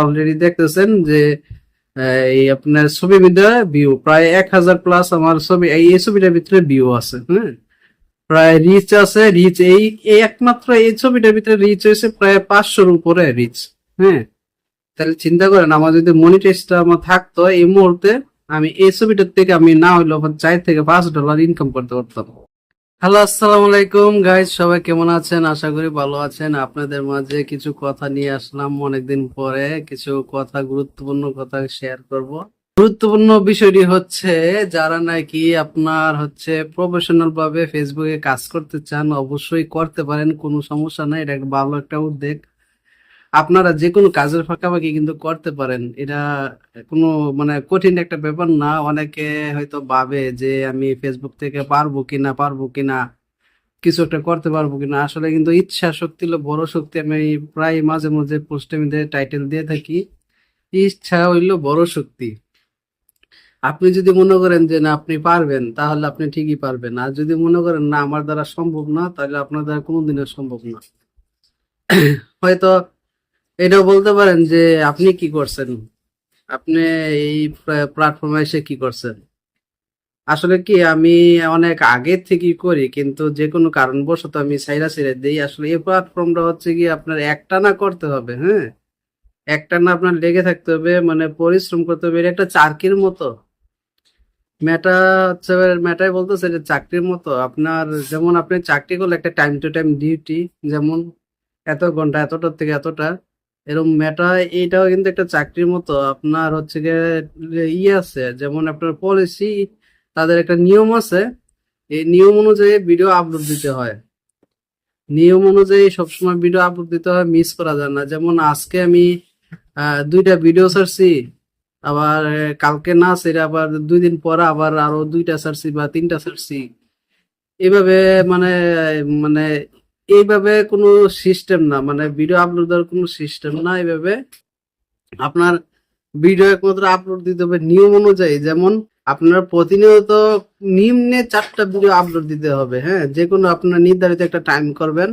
Already দেখতেছেন যে এই আপনার ছবি ভিতরে ভিউ প্রায় এক হাজার প্লাস আমার ছবি, এই ছবিটার ভিতরে ভিউ আছে হ্যাঁ? প্রায় রিচ আছে রিচ এই একমাত্র এই ছবিটার ভিতরে রিচ হয়েছে প্রায় পাঁচশোর উপরে রিচ হ্যাঁ? তাহলে চিন্তা করেন, আমার যদি মনিটাইজটা আমার থাকতো, এই মুহূর্তে আমি এই ছবিটার থেকে আমি না হইলেও চার থেকে পাঁচ ডলার ইনকাম করতে পারতাম। হ্যালো, আসসালামু আলাইকুম। গাইজ সবাই কেমন আছেন? আশা করি ভালো আছেন। আপনাদের মাঝে কিছু কথা নিয়ে আসলাম অনেকদিন পরে। কিছু কথা, গুরুত্বপূর্ণ কথা শেয়ার করব। গুরুত্বপূর্ণ বিষয়টি হচ্ছে, যারা নাকি আপনার হচ্ছে প্রফেশনাল ভাবে ফেসবুকে কাজ করতে চান, অবশ্যই করতে পারেন। কোনো সমস্যা নাই, এটা একটা ভালো একটা উদ্যোগ। আপনারা যে কোনো কাজের ফাঁকাফাঁকি কিন্তু করতে পারেন। এটা কোনো মানে কঠিন একটা ব্যাপার না। অনেকে হয়তো ভাবে যে আমি ফেসবুক থেকে পারব কিনা পারব কিনা, কিছু একটা করতে পারব কিনা। আসলে কিন্তু ইচ্ছা শক্তি হলো, বড় শক্তি। আমি প্রায় মাঝে মাঝে পোস্টে টাইটেল দিয়ে থাকি, ইচ্ছা হইল বড় শক্তি। আপনি যদি মনে করেন যে না, আপনি পারবেন, তাহলে আপনি ঠিকই পারবেন। আর যদি মনে করেন না, আমার দ্বারা সম্ভব না, তাহলে আপনার দ্বারা কোনোদিনও সম্ভব না। হয়তো এটাও বলতে পারেন যে আপনি কি করছেন? আপনি এই প্ল্যাটফর্মে এসে কি করছেন? আসলে কি, আমি অনেক আগে থেকেই করি, কিন্তু যে কোনো কারণবশত আমি সাইরা সাইরা দিই। আসলে এই প্ল্যাটফর্মটা হচ্ছে কি আপনার একটানা করতে হবে হ্যাঁ? একটানা আপনার লেগে থাকতে হবে মানে পরিশ্রম করতে হবে। এটা একটা চাকরির মতো। মেটা হচ্ছে মেটাই বলতেছে যে চাকরির মতো। আপনার যেমন আপনি চাকরি করলে একটা টাইম টু টাইম ডিউটি যেমন এত ঘণ্টা, এতটার থেকে এতটা। এরকম মেটা এটাও কিন্তু একটা চাকরির মতো। আপনার হচ্ছে গিয়ে ইয়ে আছে, যেমন আপনার পলিসি তাদের একটা নিয়ম আছে। এই নিয়ম অনুযায়ী ভিডিও আপলোড দিতে হয়। নিয়ম অনুযায়ী সবসময় ভিডিও আপলোড দিতে হয় মিস করা যায় না। যেমন আজকে আমি দুইটা ভিডিও ছাড়ছি, আবার কালকে না সেটা আবার দুই দিন পরে আবার আরও দুইটা ছাড়ছি বা তিনটা ছাড়ছি। এভাবে মানে মানে এইভাবে কোনো সিস্টেম না মানে ভিডিও আপলোড দেওয়ার কোনো সিস্টেম না, এইভাবে আপনার ভিডিও একমাত্র আপলোড দিতে হবে নিয়ম অনুযায়ী। যেমন আপনার প্রতিনিয়ত নিম্নে চারটা ভিডিও আপলোড দিতে হবে হ্যাঁ? যে কোনো আপনার নির্ধারিত একটা টাইম করবেন।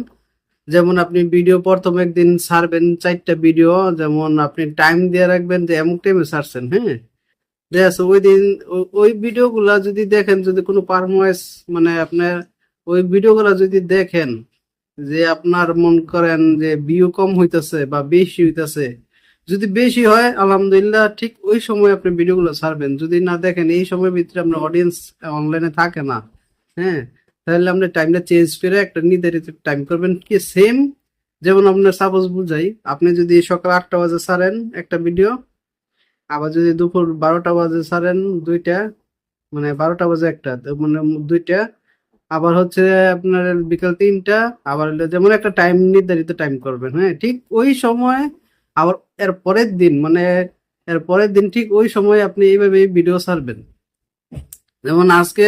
যেমন আপনি ভিডিও প্রথম একদিন ছাড়বেন চারটা ভিডিও যেমন আপনি টাইম দিয়ে রাখবেন যে এমন টাইমে ছাড়ছেন হ্যাঁ? দেখ ওই দিন ওই ভিডিওগুলা যদি দেখেন, যদি কোনো পারফরমেন্স মানে আপনার ওই ভিডিওগুলা যদি দেখেন যে আপনার মন করেন যে ভিউ কম হইতেছে বা বেশি হইতেছে, যদি বেশি হয়, আলহামদুলিল্লাহ ঠিক ওই সময় আপনি ভিডিওগুলো ছাড়বেন। যদি না দেখেন, এই সময়ের ভিতরে আপনার অডিয়েন্স অনলাইনে থাকে না হ্যাঁ তাহলে আপনি টাইমটা চেঞ্জ করে একটা নির্ধারিত টাইম করবেন কি সেম যেমন আপনার সাপোজ বুঝাই, আপনি যদি সকাল আটটা বাজে ছাড়েন একটা ভিডিও আবার যদি দুপুর বারোটা বাজে ছাড়েন দুইটা মানে বারোটা বাজে একটা মানে দুইটা আবার হচ্ছে আপনার বিকাল তিনটা, আবার যেমন একটা টাইম নির্ধারিত টাইম করবেন হ্যাঁ? ঠিক ওই সময় আবার এর পরের দিন মানে এর পরের দিন ঠিক ওই সময় আপনি এইভাবে ভিডিও সারবেন যেমন আজকে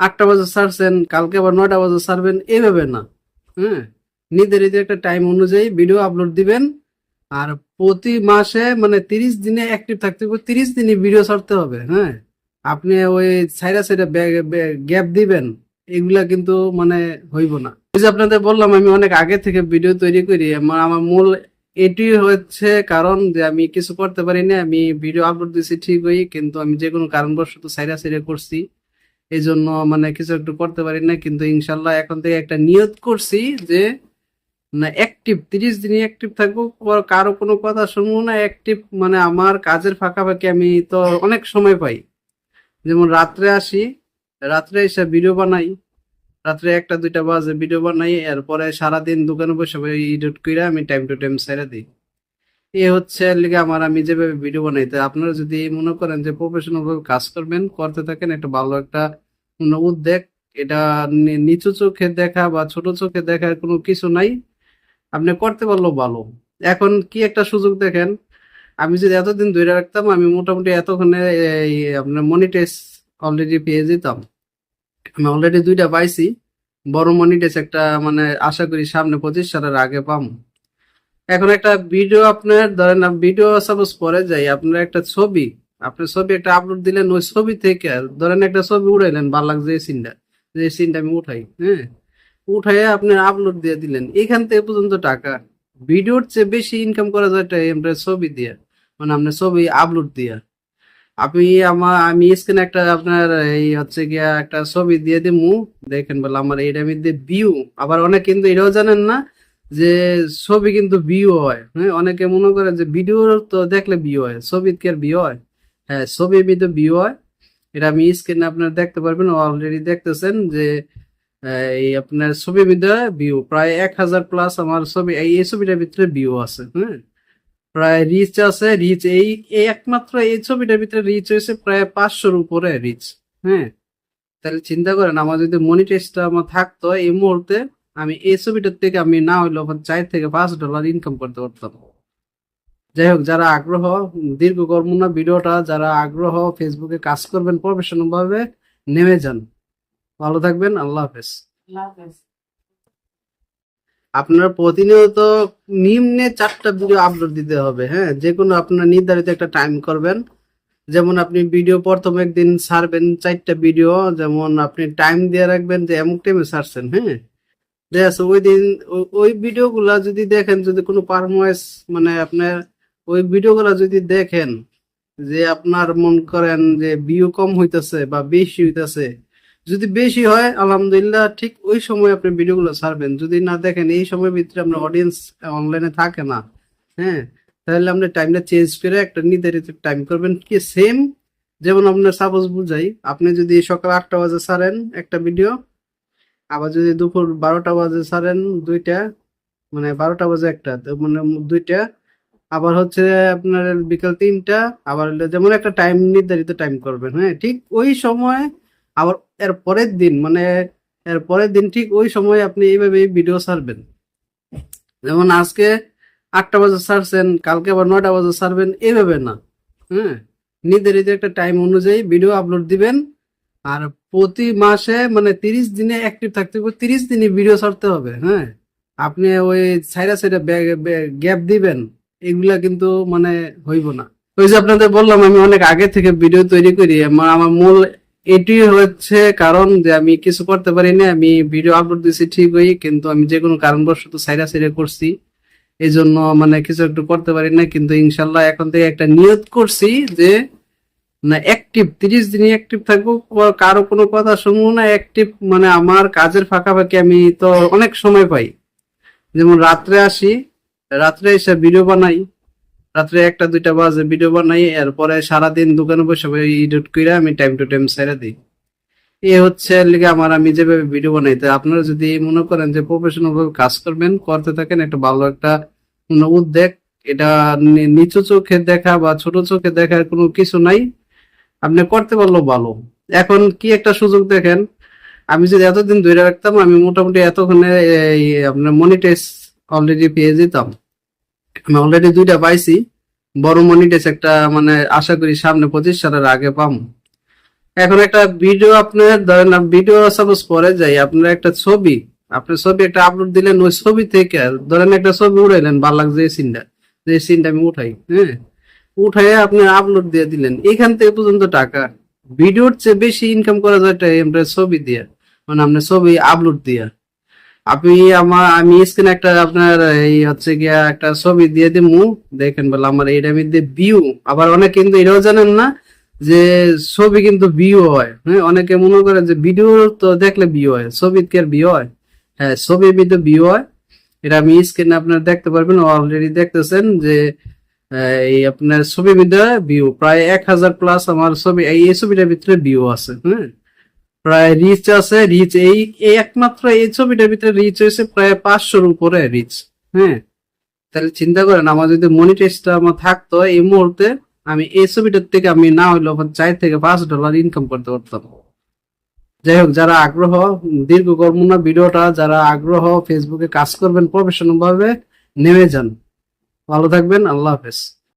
আটটা বাজে সারছেন কালকে আবার নয়টা বাজে সারবেন এইভাবে না হ্যাঁ? নির্ধারিত একটা টাইম অনুযায়ী ভিডিও আপলোড দিবেন, আর প্রতি মাসে মানে তিরিশ দিনে অ্যাক্টিভ থাকতে হবে, তিরিশ দিনে ভিডিও ছাড়তে হবে হ্যাঁ? আপনি ওই সাইডে সাইডে গ্যাপ দিবেন এগুলা কিন্তু মানে হইব না। যে আপনাদের বললাম, আমি অনেক আগে থেকে ভিডিও তৈরি করি, আমার মূল এটি হচ্ছে কারণ যে আমি কিছু করতে পারি না আমি ভিডিও আপলোড দিছি ঠিকই, কিন্তু আমি যে কোনো কারণবশত সাইডে সাইডে করছি। এই জন্য মানে কিছু একটু করতে পারি না কিন্তু ইনশাল্লাহ এখন থেকে একটা নিয়ত করছি যে, না অ্যাক্টিভ তিরিশ দিনই অ্যাক্টিভ থাকব। কারও কোনো কথা শুনব না অ্যাক্টিভ মানে আমার কাজের ফাঁকাফাঁকি আমি তো অনেক সময় পাই। যেমন রাত্রে আসি রাত্রে এসে ভিডিও বানাই। রাত্রে একটা, দুইটা বাজে ভিডিও বানাই, এরপরে সারাদিন দোকানে বসে এডিট করে আমি টাইম টু টাইম ছেড়ে দিই। এ হচ্ছে লিগে আমার, আমি যেভাবে ভিডিও বানাই, তো আপনারা যদি মনে করেন যে প্রফেশনাল ভাবে কাজ করবেন, করতে থাকেন, একটা ভালো একটা উদ্যোগ। এটা নিচু চোখে দেখা বা ছোট চোখে দেখার কোনো কিছু নাই। আপনি করতে পারলেও ভালো। এখন কি একটা সুযোগ দেখেন, আমি যদি এতদিন ধরে রাখতাম, আমি মোটামুটি এতক্ষণে আপনার মনিটাইজ অলরেডি পেয়ে যেতাম। আমি অলরেডি দুইটা পাইছি। বড় মনিটাইজ একটা মানে আশা করি সামনে পঁচিশ সালের আগে পাম এখন একটা ভিডিও আপনার, ধরেন ভিডিও সাপোজ পরে যাই, আপনার একটা ছবি, আপনার ছবি একটা আপলোড দিলেন, ওই ছবি থেকে, ধরেন একটা ছবি উড়াইলেন, ভালো লাগছে এই সিনটা যে সিনটা আমি উঠাই হ্যাঁ? উঠাই আপনি আপলোড দিয়ে দিলেন, এখান থেকে পর্যন্ত টাকা। ভিডিওর চেয়ে বেশি ইনকাম করা যায় ছবি দিয়ে মানে আপনার ছবি আপলোড দিয়ে। আপনি আমার, আমি স্ক্রিনে একটা আপনার এই হচ্ছে গিয়া একটা ছবি দিয়ে দিমু। দেখেন বলে আমার এটার মধ্যে ভিউ আবার অনেক কিন্তু এটাও জানেন না যে ছবি কিন্তু ভিউ হয়। হ্যাঁ অনেকে মনে করে যে ভিডিও তো দেখলে ভিউ হয়, ছবি কি আর ভিউ হয়? হ্যাঁ ছবির ভিতরে ভিউ হয়। এটা আমি স্ক্রিনে আপনার দেখতে পারবেন অলরেডি দেখতেছেন যে এই আপনার ছবির ভিতরে ভিউ প্রায় এক হাজার প্লাস আমার ছবি, এই ছবিটার ভিতরে ভিউ আছে। হ্যাঁ। প্রায় রিচ আছে রিচ এই একমাত্র এই ছবিটার ভিতরে রিচ হয়েছে প্রায় পাঁচশোর উপরে রিচ হ্যাঁ? তাহলে চিন্তা করেন, আমার যদি মনিটাইজটা আমার থাকতো, এই মুহূর্তে আমি এই ছবিটার থেকে আমি না হইলেও চার থেকে পাঁচ ডলার ইনকাম করতে পারতাম। যাই হোক, যারা আগ্রহ, দীর্ঘ করব না ভিডিওটা, যারা আগ্রহ ফেসবুকে কাজ করবেন প্রফেশনাল ভাবে, নেমে যান। ভালো থাকবেন, আল্লাহ হাফেজ। আল্লাহ হাফেজ। আপনার প্রতিনিয়ত নিম্নে চারটা ভিডিও আপলোড দিতে হবে হ্যাঁ? যে কোনো আপনার নির্ধারিত একটা টাইম করবেন। যেমন আপনি ভিডিও প্রথম একদিন ছাড়বেন চারটা ভিডিও যেমন আপনি টাইম দিয়ে রাখবেন যে এমন টাইমে ছাড়ছেন হ্যাঁ? আছে, ওই দিন ওই ভিডিওগুলা যদি দেখেন, যদি কোনো পারফরমেন্স মানে আপনার ওই ভিডিওগুলা যদি দেখেন যে আপনার মন করেন যে ভিউ কম হইতেছে বা বেশি হইতাছে যদি বেশি হয়, আলহামদুলিল্লাহ, ঠিক ওই সময় আপনি ভিডিওগুলো ছাড়বেন। যদি না দেখেন, এই সময়ের ভিতরে আপনার অডিয়েন্স অনলাইনে থাকে না। হ্যাঁ তাহলে আপনি টাইমটা চেঞ্জ করে একটা নির্ধারিত টাইম করবেন কি সেম যেমন আপনার সাপোজ বুঝাই, আপনি যদি সকাল আটটা বাজে ছাড়েন একটা ভিডিও আবার যদি দুপুর বারোটা বাজে ছাড়েন দুইটা মানে বারোটা বাজে একটা মানে দুইটা, আবার হচ্ছে আপনার বিকাল তিনটা, আবার যেমন একটা টাইম নির্ধারিত টাইম করবেন। হ্যাঁ ঠিক ওই সময় আবার এর পরের দিন মানে এর পরের দিন ঠিক ওই সময় আপনি এইভাবে ভিডিও ছাড়বেন। যেমন আজকে আটটা বাজে ছাড়ছেন, কালকে আবার নয়টা বাজে ছাড়বেন, এইভাবে না। হ্যাঁ? নির্ধারিত একটা টাইম অনুযায়ী ভিডিও আপলোড দিবেন। আর প্রতি মাসে মানে তিরিশ দিনে অ্যাক্টিভ থাকতে হবে, তিরিশ দিনে ভিডিও ছাড়তে হবে হ্যাঁ? আপনি ওই সাইডা সাইডা গ্যাপ দিবেন, এগুলা কিন্তু মানে হইব না। ওই যে আপনাদের বললাম, আমি অনেক আগে থেকে ভিডিও তৈরি করি আমার মূল এটি হচ্ছে কারণ যে আমি কিছু করতে পারি না আমি ভিডিও আপলোড দিছি ঠিকই, কিন্তু আমি যে কোনো কারণবশত সাইডা সাইডা করছি। এই জন্য মানে কিছু একটু করতে পারি না কিন্তু ইনশাল্লাহ এখন থেকে একটা নিয়ত করছি যে, না অ্যাক্টিভ তিরিশ দিনই অ্যাক্টিভ থাকব। কারও কোনো কথা শুনব না অ্যাক্টিভ মানে আমার কাজের ফাঁকাফাঁকি আমি তো অনেক সময় পাই। যেমন রাত্রে আসি, রাত্রে এসে ভিডিও বানাই রাত্রে একটা, দুইটা বাজে ভিডিও বানাই, এরপরে সারাদিন দোকানে বসে এডিট করে আমি টাইম টু টাইম ছেড়ে দিই। এ হচ্ছে লিগে আমার, আমি যেভাবে ভিডিও বানাই, তো আপনারা যদি মনে করেন যে প্রফেশনাল ভাবে কাজ করবেন, করতে থাকেন, একটা ভালো একটা উদ্যোগ। এটা নিচু চোখে দেখা বা ছোট চোখে দেখার কোনো কিছু নাই। আপনি করতে পারলেও ভালো। এখন কি একটা সুযোগ দেখেন, আমি যদি এতদিন ধরে রাখতাম, আমি মোটামুটি এতক্ষণে আপনার মনিটাইজ অলরেডি পেয়ে যেতাম। আমি অলরেডি দুইটা পাইছি। বড় মনিটাইজ একটা মানে আশা করি সামনে পঁচিশ সালের আগে পাম এখন একটা ভিডিও আপনার, ধরেন ভিডিও সাপোজ পরে যাই, আপনার একটা ছবি, আপনার ছবি একটা আপলোড দিলেন, ওই ছবি থেকে ধরেন একটা ছবি উড়াইলেন, ভালো লাগছে এই সিনটা যে সিনটা আমি উঠাই হ্যাঁ? উঠাই আপনি আপলোড দিয়ে দিলেন এখান থেকে পর্যন্ত টাকা। ভিডিওর চেয়ে বেশি ইনকাম করা যায় ছবি দিয়ে মানে আপনার ছবি আপলোড দিয়ে। আপনি আমার, আমি স্ক্রিনে একটা আপনার এই হচ্ছে গিয়া একটা ছবি দিয়ে দিমু। দেখেন বলে আমার এটার মধ্যে ভিউ আবার অনেক কিন্তু এটাও জানেন না যে ছবি কিন্তু ভিউ হয়। হ্যাঁ অনেকে মনে করে যে ভিডিও তো দেখলে ভিউ হয়, ছবি কি আর ভিউ হয়? হ্যাঁ ছবির ভিতরে ভিউ হয়। এটা আমি স্ক্রিনে আপনার দেখতে পারবেন অলরেডি দেখতেছেন যে এই আপনার ছবির ভিতরে ভিউ প্রায় এক হাজার প্লাস আমার ছবি, এই ছবিটার ভিতরে ভিউ আছে। হ্যাঁ। প্রায় রিচ আছে রিচ এই একমাত্র এই ছবিটার ভিতরে রিচ হয়েছে প্রায় পাঁচশোর উপরে রিচ হ্যাঁ? তাহলে চিন্তা করেন, আমার যদি মনিটাইজটা আমার থাকতো এই মুহূর্তে, আমি এই ছবিটার থেকে আমি না হইলেও চার থেকে পাঁচ ডলার ইনকাম করতে পারতাম। যাই হোক, যারা আগ্রহ, দীর্ঘ করব না ভিডিওটা, যারা আগ্রহ ফেসবুকে কাজ করবেন প্রফেশনাল ভাবে, নেমে যান। ভালো থাকবেন, আল্লাহ হাফেজ।